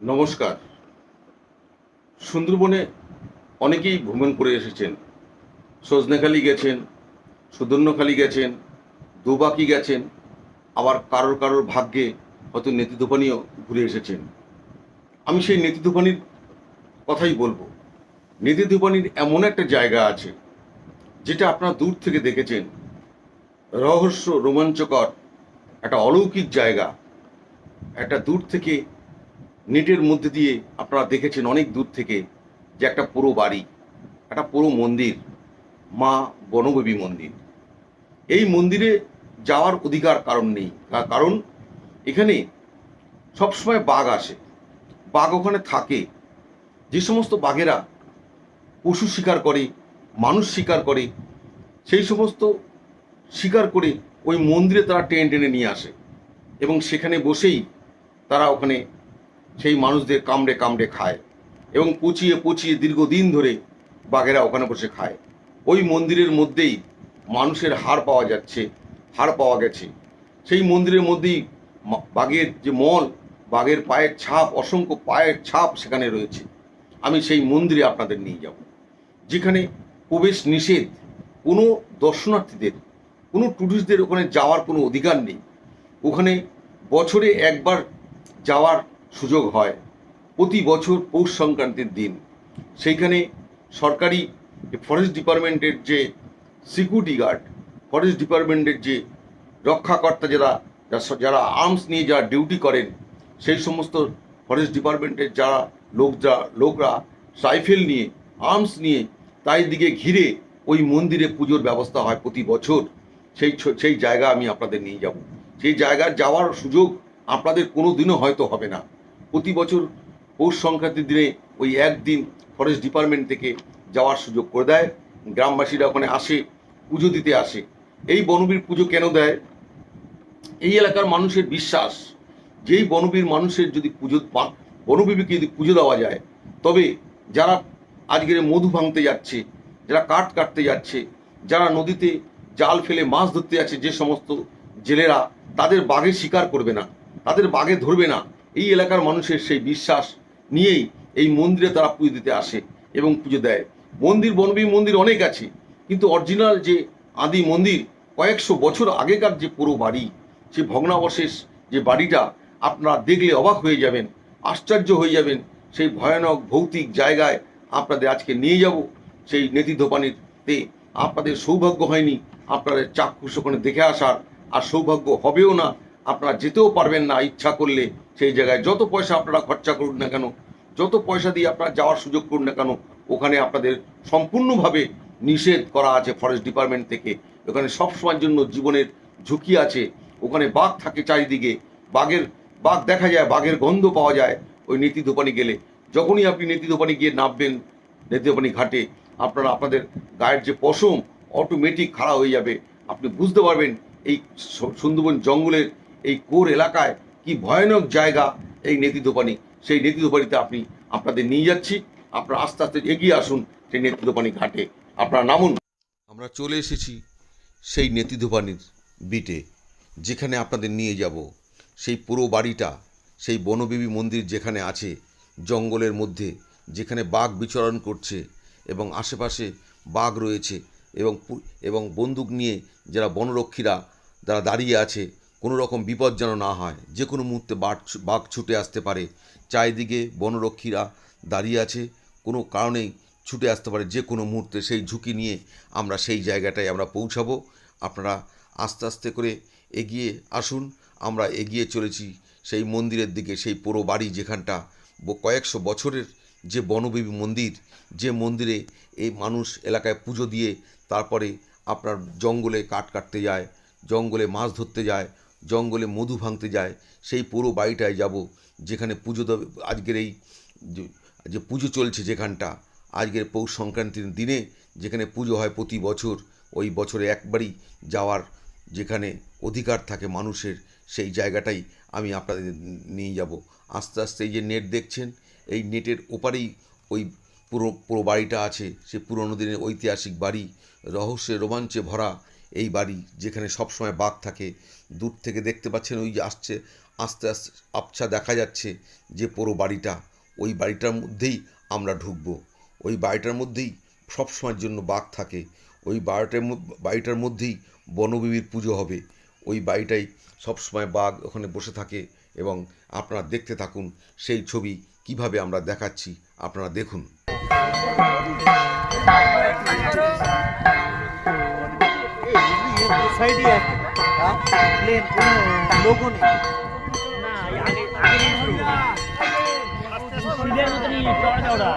নমস্কার। সুন্দরবনে অনেকেই ভ্রমণ করে এসেছেন। সজনেখালি গেছেন, সুদর্ণখালি গেছেন, দুবাকি গেছেন, আবার কারোর কারোর ভাগ্যে হয়তো নেতিদোপানিও ঘুরে এসেছেন। আমি সেই নেতিদোপানির কথাই বলব। নেতিদোপানির এমন একটা জায়গা আছে, যেটা আপনারা দূর থেকে দেখেছেন। রহস্য রোমাঞ্চকর, একটা অলৌকিক জায়গা। একটা দূর থেকে নেটের মধ্যে দিয়ে আপনারা দেখেছেন অনেক দূর থেকে যে একটা পুরো বাড়ি, একটা পুরো মন্দির, মা বনবেবী মন্দির। এই মন্দিরে যাওয়ার অধিকার কারণ নেই। কারণ এখানে সবসময় বাঘ আসে। বাঘ ওখানে থাকে। যে সমস্ত বাঘেরা পশু শিকার করে, মানুষ শিকার করে, সেই সমস্ত শিকার করে ওই মন্দিরে তারা টেনে টেনে নিয়ে আসে। এবং সেখানে বসেই তারা ওখানে সেই মানুষদের কামড়ে কামড়ে খায় এবং পচিয়ে পচিয়ে দীর্ঘদিন ধরে বাঘেরা ওখানে বসে খায়। ওই মন্দিরের মধ্যেই মানুষের হাড় পাওয়া যাচ্ছে, হাড় পাওয়া গেছে। সেই মন্দিরের মধ্যেই বাঘের যে মল, বাঘের পায়ের ছাপ, অসংখ্য পায়ের ছাপ সেখানে রয়েছে। আমি সেই মন্দিরে আপনাদের নিয়ে যাব। যেখানে প্রবেশ নিষেধ, কোনো দর্শনার্থীদের, কোনো ট্যুরিস্টদের ওখানে যাওয়ার কোনো অধিকার নেই। ওখানে বছরে একবার যাওয়ার সুযোগ হয়। প্রতি বছর পৌষ সংক্রান্তির দিন। সেইখানে সরকারি ফরেস্ট ডিপার্টমেন্টের যে সিকিউরিটি গার্ড ফরেস্ট ডিপার্টমেন্টের যে রক্ষাকর্তা যারা যারা আর্মস নিয়ে যারা ডিউটি করেন, সেই সমস্ত ফরেস্ট ডিপার্টমেন্টের যারা লোক যা, লোকরা রাইফেল নিয়ে আর্মস নিয়ে তাই দিকে ঘিরে ওই মন্দিরে পুজোর ব্যবস্থা হয় প্রতি বছর। সেই সেই জায়গা আমি আপনাদের নিয়ে যাব। সেই জায়গায় যাওয়ার সুযোগ আপনাদের কোনো দিনও হয়তো হবে না। প্রতি বছর পৌষ সংক্রান্তির দিনে ওই একদিন ফরেস্ট ডিপার্টমেন্ট থেকে যাওয়ার সুযোগ করে দেয়। গ্রামবাসীরা ওখানে আসে, পুজো দিতে আসে। এই বনবীর পুজো কেন দেয়? এই এলাকার মানুষের বিশ্বাস, যেই বনবীর মানুষের যদি পুজো বনবিবিকে যদি পুজো দেওয়া যায়, তবে যারা আজকের মধু ভাঙতে যাচ্ছে, যারা কাঠ কাটতে যাচ্ছে, যারা নদীতে জাল ফেলে মাছ ধরতে যাচ্ছে, যে সমস্ত জেলেরা, তাদের বাঘে শিকার করবে না, তাদের বাঘে ধরবে না। এই এলাকার মানুষের সেই বিশ্বাস নিয়েই এই মন্দিরে তারা পুজো দিতে আসে এবং পুজো দেয়। মন্দির বনবী মন্দির অনেক আছে, কিন্তু অরিজিনাল যে আদি মন্দির, কয়েকশো বছর আগেকার যে পুরো বাড়ি সে ভগ্নাবশেষ যে বাড়িটা, আপনারা দেখলে অবাক হয়ে যাবেন, আশ্চর্য হয়ে যাবেন, সেই ভয়ানক ভৌতিক জায়গায় আপনাদের আজকে নিয়ে যাব, সেই নেতি দোপানিতে আপনাদের সৌভাগ্য হয়নি, আপনাদের চাক্ষুষ ওখানে দেখে আসার, আর সৌভাগ্য হবেও না আপনারা যেতেও পারবেন না ইচ্ছা করলে সেই জায়গায়। যত পয়সা আপনারা খরচা করুন না কেন, যত পয়সা দিয়ে আপনারা যাওয়ার সুযোগ করুন না কেন, ওখানে আপনাদের সম্পূর্ণভাবে নিষেধ করা আছে ফরেস্ট ডিপার্টমেন্ট থেকে। ওখানে সবসময়ের জন্য জীবনের ঝুঁকি আছে। ওখানে বাঘ থাকে চারিদিকে, বাঘের, বাঘ দেখা যায়, বাঘের গন্ধ পাওয়া যায় ওই নীতি দোপানি গেলে। যখনই আপনি নীতি দোপানি গিয়ে নামবেন, নীতি দোপানি ঘাটে, আপনারা, আপনাদের গায়ের যে পশম অটোমেটিক খাড়া হয়ে যাবে। আপনি বুঝতে পারবেন এই সুন্দরবন জঙ্গলের এই কোর এলাকায় কি ভয়ানক জায়গা এই নেতি দোপানি। সেই নেতি দোপানিতে আপনি আপনাদের নিয়ে যাচ্ছি। আপনারা আস্তে আস্তে এগিয়ে আসুন সেই নেতি দোপানি ঘাটে। আপনারা নামুন। আমরা চলে এসেছি সেই নেতি দোপানির বিটে, যেখানে আপনাদের নিয়ে যাব। সেই পুরো বাড়িটা, সেই বনবিবি মন্দির যেখানে আছে, জঙ্গলের মধ্যে, যেখানে বাঘ বিচরণ করছে এবং আশেপাশে বাঘ রয়েছে এবং এবং বন্দুক নিয়ে যারা বনরক্ষীরা, যারা দাঁড়িয়ে আছে কোনো রকম বিপদ যেন না হয়, যে কোনো মুহূর্তে বাঘ বাঘ ছুটে আসতে পারে। চারিদিকে বনরক্ষীরা দাঁড়িয়ে আছে, কোনো কারণেই ছুটে আসতে পারে, যে কোনো মুহূর্তে সেই ঝুঁকি নিয়ে আমরা সেই জায়গাটায় আমরা পৌঁছাবো। আপনারা আস্তে আস্তে করে এগিয়ে আসুন, আমরা এগিয়ে চলেছি সেই মন্দিরের দিকে, সেই পুরো বাড়ি যেখানটা কয়েকশো বছরের যে বনবিবি মন্দির, যে মন্দিরে এই মানুষ এলাকায় পুজো দিয়ে তারপরে আপনার জঙ্গলে কাঠ কাটতে যায়, জঙ্গলে মাছ ধরতে যায় জঙ্গলে মধু ভাঙতে যায়, সেই পুরো বাড়িটায় যাব, যেখানে পুজো আজকের এই যে- যে পুজো চলছে যেখানটা, আজকের পৌষ সংক্রান্তির দিনে যেখানে পুজো হয় প্রতি বছর, ওই বছরে একবারই যাওয়ার যেখানে অধিকার থাকে মানুষের, সেই জায়গাটাই আমি আপনাদের নিয়ে যাব। আস্তে আস্তে এই যে নেট দেখছেন, এই নেটের ওপারেই ওই পুরো পুরো বাড়িটা আছে, সে পুরোনো দিনের ঐতিহাসিক বাড়ি, রহস্যে রোমাঞ্চে ভরা এই বাড়ি যেখানে সবসময় বাঘ থাকে, দূর থেকে দেখতে পাচ্ছেন ওই যে আসছে, আস্তে আস্তে আবছা দেখা যাচ্ছে যে পুরো বাড়িটা, ওই বাড়িটার মধ্যেই আমরা ঢুকবো। ওই বাড়িটার মধ্যেই সবসময়ের জন্য বাঘ থাকে। ওই বাড়িটার বাড়িটার মধ্যেই বনবিবির পুজো হবে। ওই বাড়িটাই সবসময় বাঘ ওখানে বসে থাকে এবং আপনারা দেখতে থাকুন সেই ছবি কীভাবে আমরা দেখাচ্ছি। আপনারা দেখুন। সাইডে আছে। প্লেন কোনো লোগো নেই। সিলের মতনই চড়া চড়া